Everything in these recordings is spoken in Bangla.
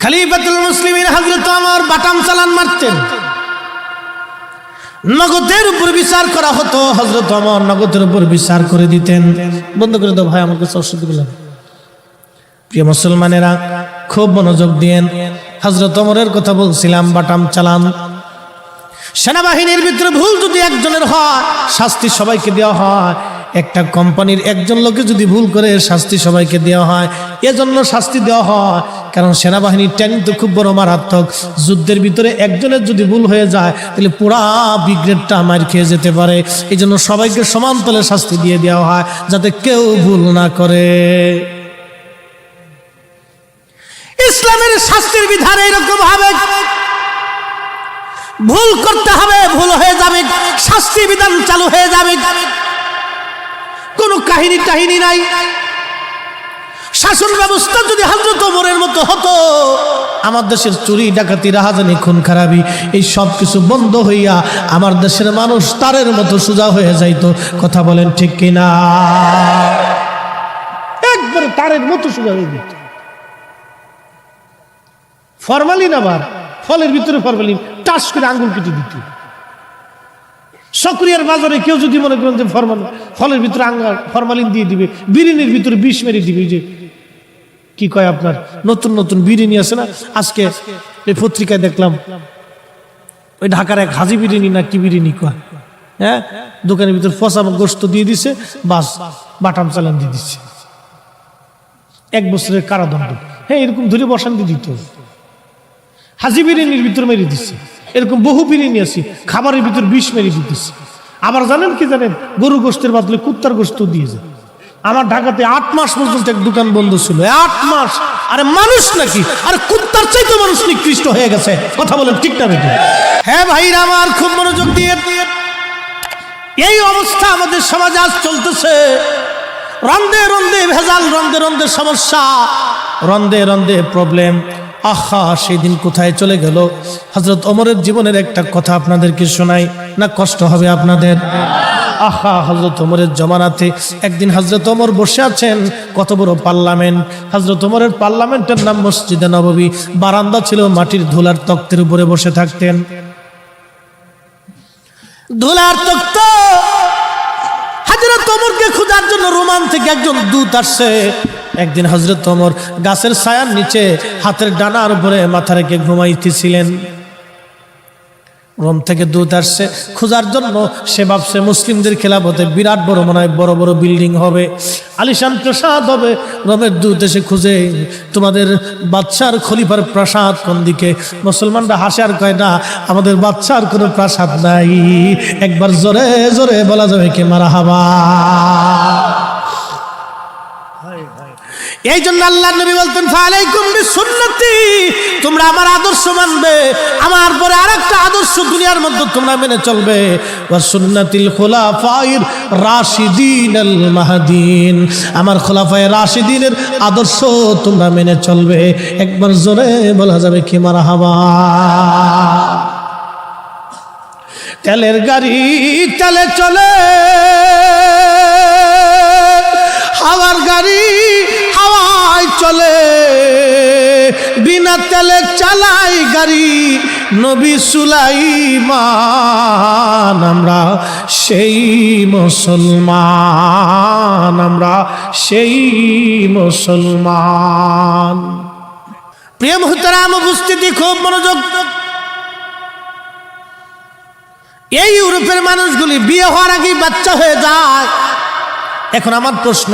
খালিফাতুল মুসলিমিন হাজরত আমার বাটাম চালান মারতেন। নগদের উপর বিচার করা হতো হজরত আমার নগদের উপর বিচার করে দিতেন। বন্ধ করে দাও ভাই আমার কাছে অসুবিধা বললাম প্রিয় মুসলমানেরা, খুব মনোযোগ দিয়েন। হযরত ওমরের কথা বলছিলাম, বাটাম চালান। সেনাবাহিনীর ভিতরে ভুল যদি একজনের হয়, শাস্তি সবাইকে দেওয়া হয়। একটা কোম্পানির একজন লোকে যদি ভুল করে শাস্তি সবাইকে দেওয়া হয়, এজন্য শাস্তি দেওয়া হয়। কারণ সেনাবাহিনীর ট্যাঙ্ক তো খুব বড় মারাত্মক। যুদ্ধের ভিতরে একজনের যদি ভুল হয়ে যায়, তাহলে পুরা ব্রিগেডটা মার খেয়ে যেতে পারে। এই জন্য সবাইকে সমান তলে শাস্তি দিয়ে দেওয়া হয়, যাতে কেউ ভুল না করে। ইসলামের শাস্তির বিধান এরকম হবে। ভুল করতে হবে, ভুল হয়ে যাবে। শাস্তি বিধান চালু হয়ে যাবে। কোনো কাহিনী টাহিনী নাই। শাসন ব্যবস্থা যদি হজরত ওমরের মতো হতো, আমার দেশের চুরি, ডাকাতি, রাহাজানি, খুন, খারাপি, এই সব কিছু বন্ধ হইয়া আমার দেশের মানুষ তারের মতো সোজা হয়ে যাইতো। কথা বলেন ঠিক কিনা? একবারে তারের মতো সোজা হয়ে যেত ফরমালিন আবার, ফলের ভিতরে ফরমালিন টাস করে আঙ্গুল কেটে দিত। সক্রিয়ার বাজারে কেউ যদি মনে করেন যে ফরমাল ফলের ভিতরে আঙ্গার, ফরমালিন দিয়ে দিবে বিরিয়ানির ভিতরে বিষ মেরে দিবে যে, কি কয় আপনার? নতুন নতুন বিরিয়ানি আছে না? আজকে এই পত্রিকায় দেখলাম, ওই ঢাকার এক হাজি বিরিয়ানি না কি বিরিয়ানি কয়? হ্যাঁ? দোকানের ভিতরে ফসা গোস্ত দিয়ে দিছে, বাস, বাটাম চালান দিয়ে দিচ্ছে এক বছরের কারাদণ্ড। হ্যাঁ এরকম ধরে বসান দিয়ে দিত। হাজি বিরিয়ানির ভিতর মেরে দিচ্ছে এরকম বহু বিরিয়ানি আছে খাবারের ভিতর বিষ মেরে দিতেছে। আবার জানেন কি জানেন? গরু গোস্তের বদলে কুত্তার গোস্ত দিয়েছে আমার ঢাকাতে আট মাস পর্যন্ত এক দোকান বন্ধ ছিল। আট মাস, আরে মানুষ নাকি? আরে কুত্তার চাইতে মানুষ নিকৃষ্ট হয়ে গেছে। কথা বলেন ঠিক না হ্যাঁ ভাইরা আমার খুব মনোযোগ দিয়ে। দিয়ে এই অবস্থা আমাদের সমাজে আজ চলতেছে। রন্দে রন্দে ভেজাল, রন্দে রন্দে সমস্যা। রন্দে রন্দে প্রবলেম আহা, সেদিন কোথায় চলে গেল? হজরত ওমরের জীবনের একটা কথা আপনাদেরকে শোনাই, না কষ্ট হবে আপনাদের? আহা হজরত ওমরের জমানাতে একদিন হজরত ওমর বসে আছেন, কত বড় পার্লামেন্ট। হজরত ওমরের পার্লামেন্টের নাম মসজিদে নববী, বারান্দা ছিল মাটির ধুলার তক্তের উপরে বসে থাকতেন। ধুলার তক্ত! হাজরত ওমরকে খোঁজার জন্য রোমান থেকে একজন দূত আসছে। একদিন হজরত ওমর গাছের ছায়ার নিচে হাতের ডানার উপরে মাথা রেখে ঘুমাইতেছিলেন। রোম থেকে দূত আসছে। খোঁজার জন্য সে ভাবছে, মুসলিমদের খেলাফতে বিরাট বড় মনে হয় বড় বড় বিল্ডিং হবে। আলিশান প্রসাদ হবে। রোমের দূত এসে খুঁজে, তোমাদের বাচ্চার খলিফার প্রাসাদ কোন দিকে? মুসলমানরা হাসে আর কয়, না, আমাদের বাচ্চার কোনো প্রাসাদ নাই। একবার জোরে জোরে বলা যাবে কে মারা হাবা এই জন্য আল্লাহ নবী বলতেন, ফালাইকুম বিসুন্নতি। তোমরা আমার আদর্শ মানবে। আমার পরে আরেকটা আদর্শ দুনিয়ার মধ্যে তোমরা মেনে চলবে। ওয়া সুন্নাতিল খুলাফাইর রাশিদিন আল মাহদিন। আমার খোলাফায়ে রাশিদিনের আদর্শ তোমরা মেনে চলবে। একবার জোরে বলা যাবে কি মারা হাবা তেলের গাড়ি তেলে চলে। হাওয়ার গাড়ি হাওয়ায় চলে, বিনা তেলে চালাই গাড়ি, নবী সুলাইমান, আমরা সেই মুসলমান, আমরা সেই মুসলমান। প্রিয় মুহতারাম, উপস্থিতি খুব মনোযোগ। এই ইউরোপের মানুষগুলি বিয়ে হওয়ার আগেই বাচ্চা হয়ে যায়। এখন আমার প্রশ্ন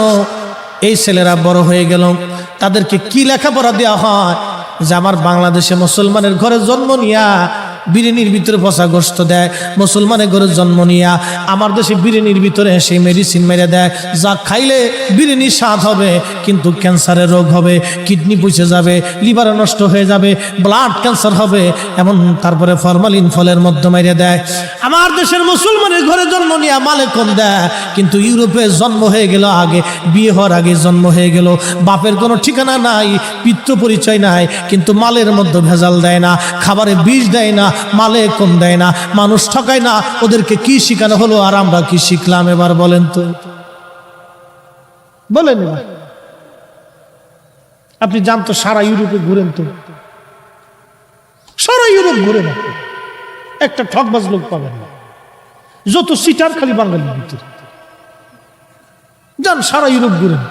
এই ছেলেরা বড় হয়ে গেল। তাদেরকে কি লেখাপড়া দেওয়া হয়? যে আমার বাংলাদেশে মুসলমানের ঘরে জন্ম নিয়া বিরিয়ানির ভিতরে পচা গোস্ত দেয়, মুসলমানের ঘরে জন্ম নিয়া, আমার দেশে বিরিয়ানির ভিতরে সেই মেডিসিন মেরে দেয়। যা খাইলে বিরিয়ানির স্বাদ হবে, কিন্তু ক্যান্সারের রোগ হবে, কিডনি পুষে যাবে, লিভার নষ্ট হয়ে যাবে ব্লাড ক্যান্সার হবে, এমন তারপরে ফরমালিন ফলের মধ্যে মেরে দেয়। আমার দেশের মুসলমানের ঘরে জন্ম নিয়ে মালে কম দেয়, কিন্তু ইউরোপে জন্ম হয়ে গেল আগে, বিয়ে হওয়ার আগে জন্ম হয়ে গেল। বাপের কোনো ঠিকানা নাই, পিতৃ পরিচয় নাই, কিন্তু মালের মধ্যে ভেজাল দেয় না, খাবারে বিষ দেয় না মালে কম দেয় না, মানুষ ঠকায় না। ওদেরকে কি শিখানো হলো আর আমরা কি শিখলাম এবার বলেন তো? বলেন আপনি জানতো সারা ইউরোপে ঘুরেন তো। সারা ইউরোপ ঘুরে না। একটা ঠকবাজ লোক পাবেন না। যত সিটার খালি বাঙালির ভিতরে। যান সারা ইউরোপ ঘুরেন।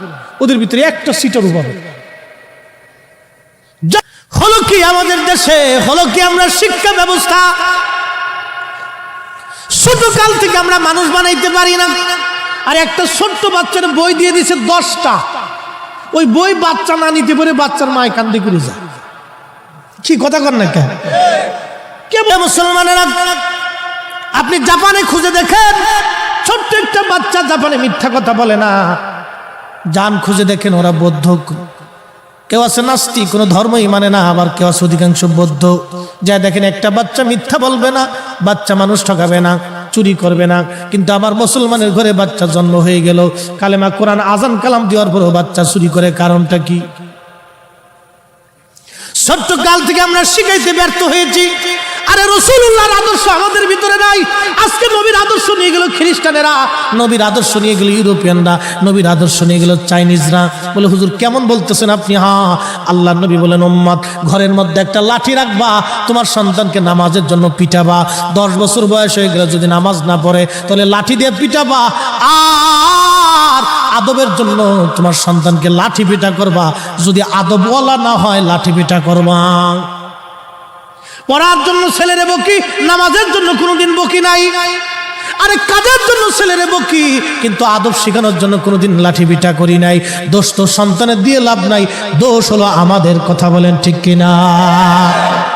ওদের ভিতরে একটা সিটারও পাবেন হলো কি আমাদের দেশে? হলো কি আমরা শিক্ষা ব্যবস্থা? ছোট কাল থেকে আমরা মানুষ বানাইতে পারি না। আর একটা ছোট্ট বাচ্চার বই দিয়ে দিছে দশটা। ওই বই বাচ্চা না নিতে পারে বাচ্চার মায় কান্দে করে যায় কি কথা কর না কেন? কে মুসলমানেরা? আপনি জাপানে খুঁজে দেখেন, ছোট্ট একটা বাচ্চা জাপানে মিথ্যা কথা বলে না। যান খুঁজে দেখেন ওরা বৌদ্ধ। কেউ আছে নাস্তি, কোনো ধর্মই মানে না, আবার কেউ আছে অধিকাংশ বৌদ্ধ। যা দেখেন একটা বাচ্চা মিথ্যা বলবে না, বাচ্চা মানুষ ঠকাবে না, চুরি করবে না। কিন্তু আবার মুসলমানের ঘরে বাচ্চা জন্ম হয়ে গেল। কালেমা কোরআন আজান কালাম দেওয়ার পরও বাচ্চা চুরি করে, কারণটা কি? ছোট্ট কাল থেকে আমরা শিখাইতে ব্যর্থ হয়েছি। আরে রসুল্লাহর আদর্শ আমাদের ভিতরে নাই। আজকে নবীর আদর্শ নিয়ে গেল খ্রিস্টানেরা, নবীর আদর্শ নিয়ে গেল ইউরোপিয়ানরা, নবীর আদর্শ নিয়ে গেল চাইনিজরা। বলে, হুজুর, কেমন বলতেছেন আপনি? হা আল্লাহ নবী বলেন ওম্মাদ ঘরের মধ্যে একটা লাঠি রাখবা, তোমার সন্তানকে নামাজের জন্য পিটাবা, দশ বছর বয়স হয়ে গেলে যদি নামাজ না পড়ে, তাহলে লাঠি দিয়ে পিটাবা, আর আদবের জন্য তোমার সন্তানকে লাঠি পিটা করবা, যদি আদব আদবওয়ালা না হয়, লাঠি পিটা করবা। পড়ার জন্য ছেলেরে বকি, নামাজের জন্য কোনোদিন বকি নাই। আরে কাজের জন্য ছেলেরে বকি, কিন্তু আদব শেখানোর জন্য কোনোদিন লাঠি পিটা করি নাই। দোষ তো সন্তানের দিয়ে লাভ নাই, দোষ হলো আমাদের কথা বলেন ঠিক কিনা?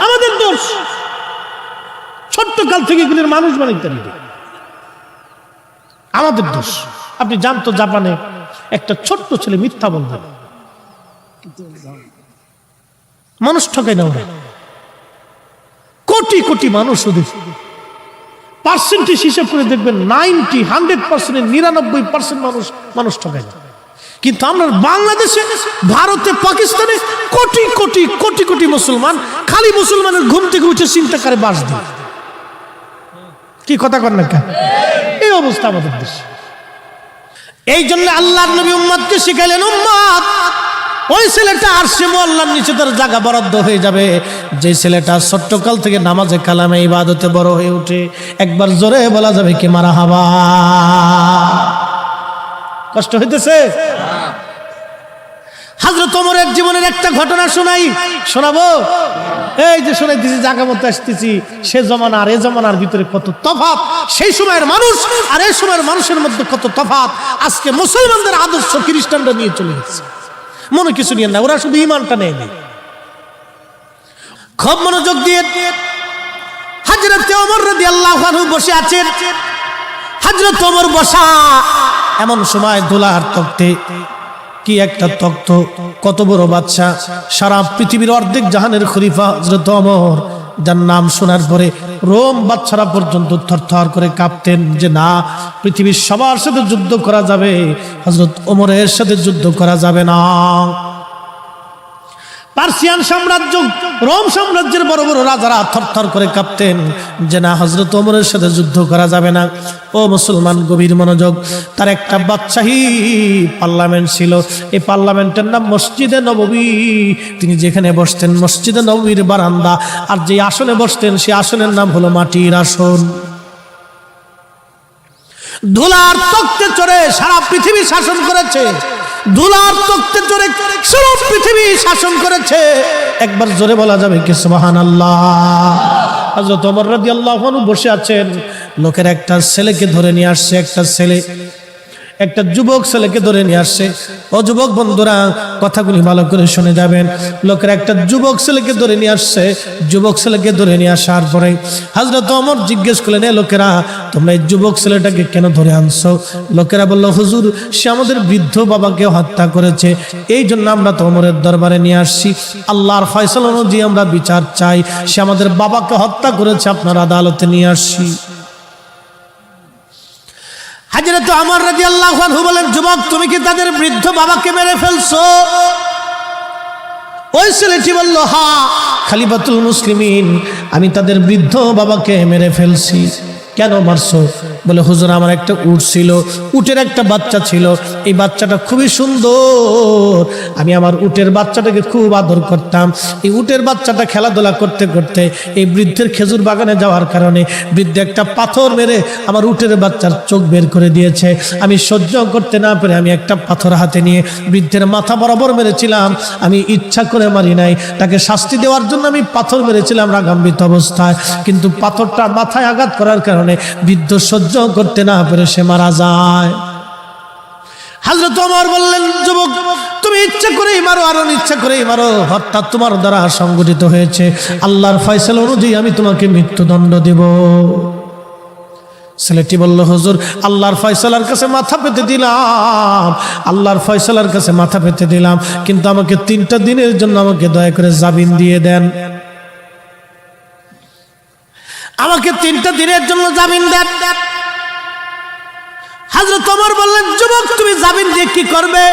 আমাদের দোষ। ছোট্ট কাল থেকে এগুলোর মানুষ বানাইতে আমাদের দোষ। আপনি জানতো জাপানে একটা ছোট্ট ছেলে মিথ্যা বলবে মানুষ ঠকায় না ওরা। কোটি কোটি মানুষ ওদের। পার্সেন্টেজ হিসাব করে দেখবেন নাইনটি, হান্ড্রেড পার্সেন্টের নিরানব্বই পার্সেন্ট মানুষ মানুষ ঠকায় না। কিন্তু আমরা বাংলাদেশে, ভারতে, পাকিস্তানে কোটি কোটি কোটি কোটি মুসলমান খালি মুসলমানের ঘুম থেকে উঠে চিন্তা করে বাস দিই কি কথা কর না এই অবস্থা আমাদের দেশে। এই জন্য আল্লাহ নবী উম্মাদকে শিখাইলেন উম্মাদ ওই ছেলেটা আর সে মোল্লার নিচে তার জায়গা বরাদ্দ হয়ে যাবে। যে ছেলেটা ছোট্টকাল থেকে নামাজে কালামে ইবাদতে বড় হয়ে ওঠে, একবার জোরে বলা যাবে কি মারা হাবা? কষ্ট হইতেছে? হাজরত ওমরের জীবনের একটা ঘটনা শোনাই, শোনাবো? এই যে শোনাইতেছি জায়গা মতো আসতেছি, সে জমানা আর এ জমানার ভিতরে কত তফাত সেই সময়ের মানুষ আর এই সময়ের মানুষের মধ্যে কত তফাত আজকে মুসলমানদের আদর্শ খ্রিস্টানরা নিয়ে চলে গেছে। মনে কিছু নিয়ে না, ওরা শুধু ইমানটা নেয়নি। খুব মনোযোগ দিয়ে হাজরত রদি আল্লাহ বসে আছেন। হাজরত বসা এমন সময় দোলার তক্তে কি একটা তক্ত, কত বড় বাচ্চা সারা পৃথিবীর অর্ধেক জাহানের খরিফা হজরত অমর যার নাম শোনার পরে রোম বাচ্চারা পর্যন্ত থরথর করে কাঁপতেন যে না, পৃথিবীর সবার সাথে যুদ্ধ করা যাবে হজরত ওমরের সাথে যুদ্ধ করা যাবে না। পার্সিয়ান সাম্রাজ্য, রোম সাম্রাজ্যের বড় বড় রাজারা থরথর করে কাঁপতেন। যে না হজরত ওমরের সাথে যুদ্ধ করা যাবে না। ও মুসলমান, গভীর মনোযোগ। তার একটা বাদশাহী পার্লামেন্ট ছিল। এই পার্লামেন্টের নাম মসজিদে নববী। তিনি যেখানে বসতেন, মসজিদে নববীর বারান্দা। আর যে আসনে বসতেন, সেই আসনের নাম হলো মাটির আসন। ধুলার তক্তে চড়ে সারা পৃথিবী শাসন করেছে। ধুলার তক্তে জোরে সারা পৃথিবী শাসন করেছে। একবার জোরে বলা যাবে কি সুবাহান আল্লাহ হজরত ওমর রাদিয়াল্লাহু আনহু বসে আছেন। লোকের একটা ছেলেকে ধরে নিয়ে আসছে, একটা ছেলে। একটা যুবক ছেলেকে ধরে নিয়ে আসছে। ও যুবক, বন্ধুরা, কথাগুলি ভালো করে শুনে যাবেন। লোকের একটা যুবক ছেলেকে ধরে নিয়ে আসছে। যুবক ছেলেকে ধরে নিয়ে আসার পরে হাজরত অমর জিজ্ঞেস করলেন, এ লোকেরা, তোমরা এই যুবক ছেলেটাকে কেন ধরে আনছো? লোকেরা বলল, হুজুর, সে আমাদের বৃদ্ধ বাবাকে হত্যা করেছে। এই জন্য আমরা তো অমরের দরবারে নিয়ে আসছি। আল্লাহর ফয়সল অনুযায়ী আমরা বিচার চাই। সে আমাদের বাবাকে হত্যা করেছে, আপনার আদালতে নিয়ে আসছি। হাজরত আমার রাজি আল্লাহ বলেন, যুবক, তুমি কি তাদের বৃদ্ধ বাবাকে মেরে ফেলছো? ওই ছেলেটি বলল, হা, খালিফাতুল মুসলিমিন, আমি তাদের বৃদ্ধ বাবাকে মেরে ফেলছি। কেন মারছো? বলে, হুজুর, আমার একটা উট ছিল, উটের একটা বাচ্চা ছিল। এই বাচ্চাটা খুবই সুন্দর। আমি আমার উটের বাচ্চাটাকে খুব আদর করতাম। এই উটের বাচ্চাটা খেলাধুলা করতে করতে এই বৃদ্ধের খেজুর বাগানে যাওয়ার কারণে বৃদ্ধ একটা পাথর মেরে আমার উটের বাচ্চার চোখ বের করে দিয়েছে। আমি সহ্য করতে না পেরে আমি একটা পাথর হাতে নিয়ে বৃদ্ধের মাথা বরাবর মেরেছিলাম। আমি ইচ্ছা করে মারি নাই। তাকে শাস্তি দেওয়ার জন্য আমি পাথর মেরেছিলাম রাগাম্বিত অবস্থায়। কিন্তু পাথরটা মাথায় আঘাত করার কারণে বৃদ্ধ সহ্য করতে না পেরে সে মারা যায়। হাজরত ওমর বললেন, যুবক, তুমি ইচ্ছা করেই মারো আর ইচ্ছা করেই মারো। হত্যা তোমার দ্বারা সংগঠিত হয়েছে। আল্লাহর ফয়সালা অনুযায়ী আমি তোমাকে মৃত্যুদণ্ড দেব। ছেলেটি বলল, হুজুর, আল্লাহর ফয়সালার কাছে মাথা পেতে দিলাম। আল্লাহর ফয়সালার কাছে মাথা পেতে দিলাম। কিন্তু আমাকে তিনটা দিনের জন্য আমাকে দয়া করে জামিন দিয়ে দেন। আমাকে তিনটা দিনের জন্য জামিন দেন। হাজরত তোমার বললেন, যুবক, তুমি জামিন দিয়ে কি করবে?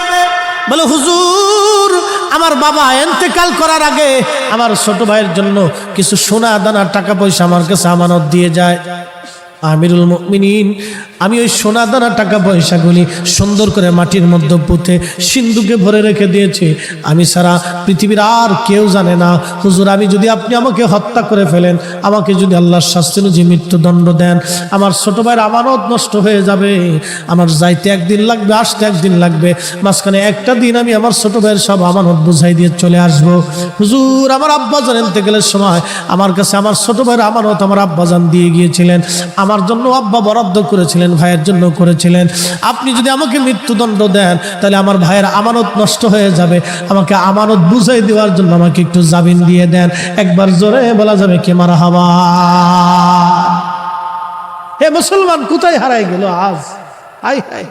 বলে, হুজুর, আমার বাবা এন্তেকাল করার আগে আমার ছোট ভাইয়ের জন্য কিছু সোনা দানা, টাকা পয়সা আমার কাছে আমানত দিয়ে যায়। আমিরুল মুমিনিন, আমি ওই সোনা দানা টাকা পয়সাগুলি সুন্দর করে মাটির মধ্যে পুঁতে সিন্ধুকে ভরে রেখে দিয়েছি। আমি সারা পৃথিবীর আর কেউ জানে না, হুজুর, আমি যদি আপনি আমাকে হত্যা করে ফেলেন, আমাকে যদি আল্লাহর শাস্তি অনুযায়ী মৃত্যুদণ্ড দেন, আমার ছোট ভাইয়ের আমানত নষ্ট হয়ে যাবে, আমার যাইতে একদিন লাগবে, আসতে একদিন লাগবে, মাঝখানে একটা দিন আমি আমার ছোট ভাইয়ের সব আমানত বুঝাই দিয়ে চলে আসব। হুজুর, আমার আব্বাজান এনতে গেলে সময় আমার কাছে আমার ছোট ভাইয়ের আমানত আমার আব্বাজান দিয়ে গিয়েছিলেন, আমার জন্য আব্বা বরাদ্দ করেছিলেন, ভাইয়ের জন্য করেছিলেন। আপনি যদি আমাকে মৃত্যুদণ্ড দেন, তাহলে আমার ভাইয়ের আমানত নষ্ট হয়ে যাবে। আমাকে আমানত বুঝাই দেওয়ার জন্য আমাকে একটু জামিন দিয়ে দেন। একবার জোরে বলা যাবে কে মারা হাওয়া হে মুসলমান, কোথায় হারাই গেল আজ? হাই হাই।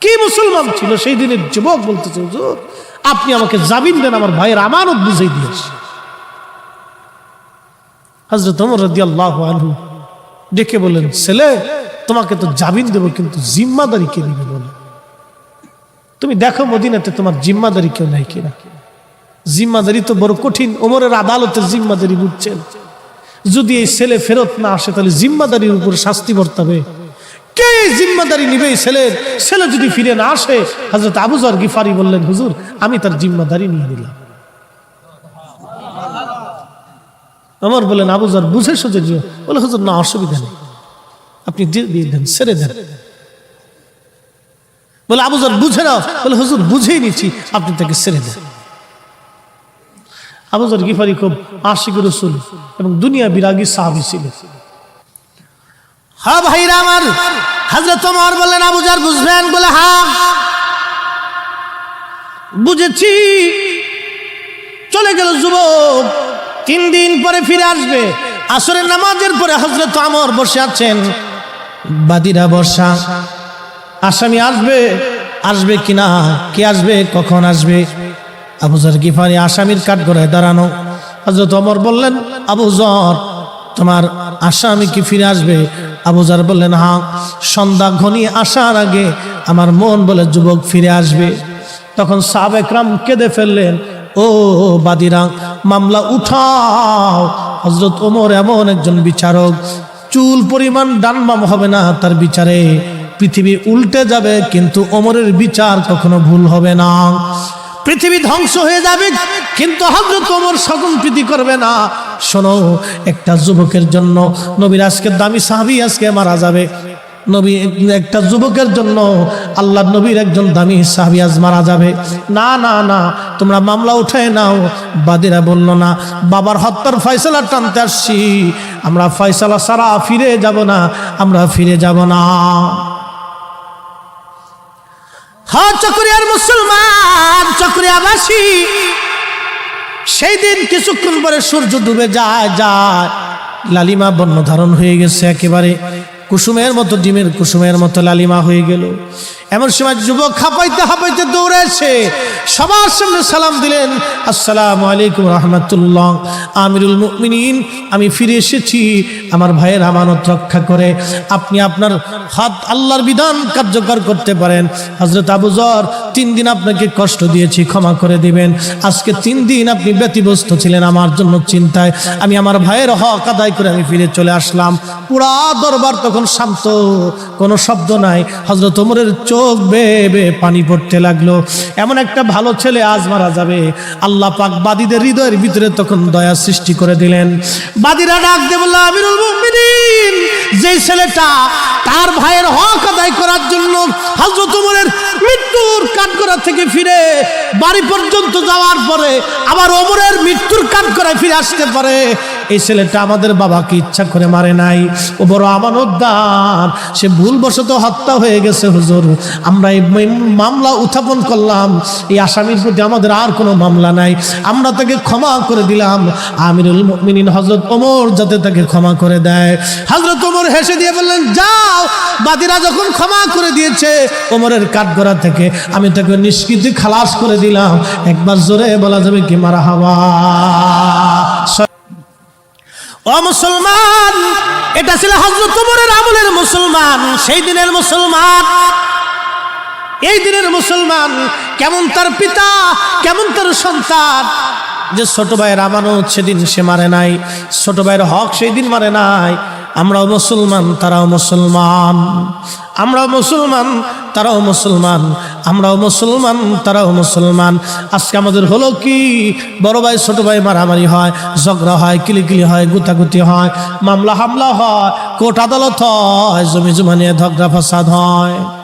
কি মুসলমান ছিল সেই দিনের যুবক বলতেছে, হুজুর, আপনি আমাকে জামিন দেন, আমার ভাইয়ের আমানত বুঝাই দিয়েছে। হজরত ওমর রাদিয়াল্লাহু আনহু ডেকে বলেন ছেলে, তোমাকে তো জামিন দেবো, কিন্তু জিম্মাদারি কে নিবে বলে? তুমি দেখো মদিনাতে তোমার জিম্মাদারি কেউ নাই কিনা? জিম্মাদারি তো বড় কঠিন, ওমরের আদালতের জিম্মাদারি বুঝছেন। যদি এই ছেলে ফেরত না আসে, তাহলে জিম্মাদারির উপর শাস্তি বর্তাবে। কে জিম্মাদারি নিবে এই ছেলের ছেলে যদি ফিরে না আসে হজরত আবুজার গিফারি বললেন, হুজুর, আমি তার জিম্মাদারি নিয়ে নিলাম। আমার বলেন আবুজার বুঝে সোজে বলে, হুজুর, না, অসুবিধা নেই। আপনি দিয়ে দেন, ছেড়ে দেন। বলে আবুজার বুঝে নাও। বলে, হুজুর, বুঝেই নিচ্ছি আপনি তাকে ছেড়ে দেন। আবুজার গিফারি খুব আশিক রসুল এবং দুনিয়া বিরাগী সাহাবি ছিল। হ্যাঁ ভাইরা আমার হাজরত তোমার বললেন আবুজার বুঝবেন? বলে হা বুঝেছি। চলে গেল যুবক। তিন দিন পরে ফিরে আসবে। আসরের নামাজের পরে হজরত আমর বসে আছেন। বাদিরা বর্ষা, আসামি আসবে আসবে কিনা, কে আসবে, কখন আসবে? আবু আবুজার গিফারি আসামির কাঠ করে দাঁড়ানো। হজরত অমর বললেন আবুজর তোমার আসামি কি ফিরে আসবে? আবু আবুজার বললেন হা সন্ধ্যা ঘনিয়ে আসার আগে আমার মন বলে যুবক ফিরে আসবে। তখন সাবেকরাম কেঁদে ফেললেন। ও বাদিরা, মামলা উঠাও। হজরত ওমর এমন একজন বিচারক, চুল পরিমাণ ডানবাম হবে না তার বিচারে। পৃথিবী উল্টে যাবে, কিন্তু ওমরের বিচার কখনো ভুল হবে না। পৃথিবী ধ্বংস হয়ে যাবে, কিন্তু হজরত ওমর সকল প্রীতি করবে না। শোনো, একটা যুবকের জন্য নবীর আজকে দামি সাহাবি আজকে মারা যাবে। নবী একটা যুবকের জন্য আল্লাহ নবীর একজন দামি সাহাবি আজ মারা যাবে। না না না, তোমরা মামলা উঠে নাও। বাদিরা বলল, না, বাবার হত্যার ফয়সালা টানতে আসছি। আমরা ফয়সালা সারা ফিরে যাব না, আমরা ফিরে যাব না। হ্যাঁ চকরিয়ার মুসলমান, চকরিয়াবাসী, সেই দিন কিছুক্ষণ পরে সূর্য ডুবে যায় যায়। লালিমা বন্য ধারণ হয়ে গেছে একেবারে। কুসুমের মতো ডিমের কুসুমের মতো লালিমা হয়ে গেল। এমন সময় যুবক হাঁপাইতে হাঁপাইতে দৌড়েছে সবার সামনে সালাম দিলেন, আসসালামু আলাইকুম রহমতুল্লাহ, আমিরুল মুমিনিন, আমি ফিরে এসেছি, আমার ভাইয়ের আমানত রক্ষা করে, আপনি আপনার হাত আল্লাহর বিধান কার্যকর করতে পারেন। হজরত আবুজর তিন দিন আপনাকে কষ্ট দিয়েছি, ক্ষমা করে দিবেন। আজকে তিন দিন আপনি ব্যতিব্যস্ত ছিলেন আমার জন্য চিন্তায়। আমি আমার ভাইয়ের হক আদায় করে আমি ফিরে চলে আসলাম। পুরা দরবার তখন শান্ত, কোনো শব্দ নাই। হজরত ওমরের চোখ বেয়ে পানি পড়তে লাগল। এমন একটা ভালো ছেলে আজ মারা যাবে। আল্লাহ পাক বাদীদের হৃদয়ের ভিতরে তখন দয়া সৃষ্টি করে দিলেন। বাদীরা ডাক দে বলল, আমিরুল মুমিনিন! যেই ছেলেটা তার ভাইয়ের হক আদায় করার জন্য হজরত ওমরের মৃত্যুর কাঠগড়া থেকে ফিরে বাড়ি পর্যন্ত যাওয়ার পরে আবার ওমরের মৃত্যুর কাঠগড়ায় ফিরে আসতে পারে। এই ছেলেটা আমাদের বাবাকে ইচ্ছা করে মারে নাই। ও বড় আমানতদার। সে ভুলবশত হত্যা হয়ে গেছে, হুজুর। আমরা এই মামলা উত্থাপন করলাম। এই আসামির প্রতি আমাদের আর কোনো মামলা নাই। আমরা তাকে ক্ষমা করে দিলাম। আমিরুল মুমিনিন হজরত ওমর যাতে তাকে ক্ষমা করে দেয়। হজরত ওমর হেসে দিয়ে বললেন, যাও। বাদীরা যখন ক্ষমা করে দিয়েছে, ওমরের কাঠগড়া থেকে আমি তাকে নিষ্কৃতি খালাস করে দিলাম। একবার জোরে বলা যাবে কি, মারা হাওয়া। ও মুসলমান, এটা ছিল হজরত ওমরের আমলের মুসলমান, সেই দিনের মুসলমান। এই দিনের মুসলমান, কেমন তার পিতা, কেমন তার সন্তান, যে ছোট ভাইয়ের আমানত সেদিন সে মারে নাই, ছোট ভাইয়ের হক সেই দিন মারে নাই আমরাও মুসলমান, তারাও মুসলমান। আমরাও মুসলমান, তারাও মুসলমান। আমরাও মুসলমান, তারাও মুসলমান। আজকে আমাদের হলো কি? বড় ভাই, ছোট ভাই মারামারি হয়, ঝগড়া হয়, কিলিকিলি হয়, গুতাগুতি হয়, মামলা হামলা হয়, কোর্ট আদালত হয় জমি জমা নিয়ে ঝগড়া ফাসাদ হয়।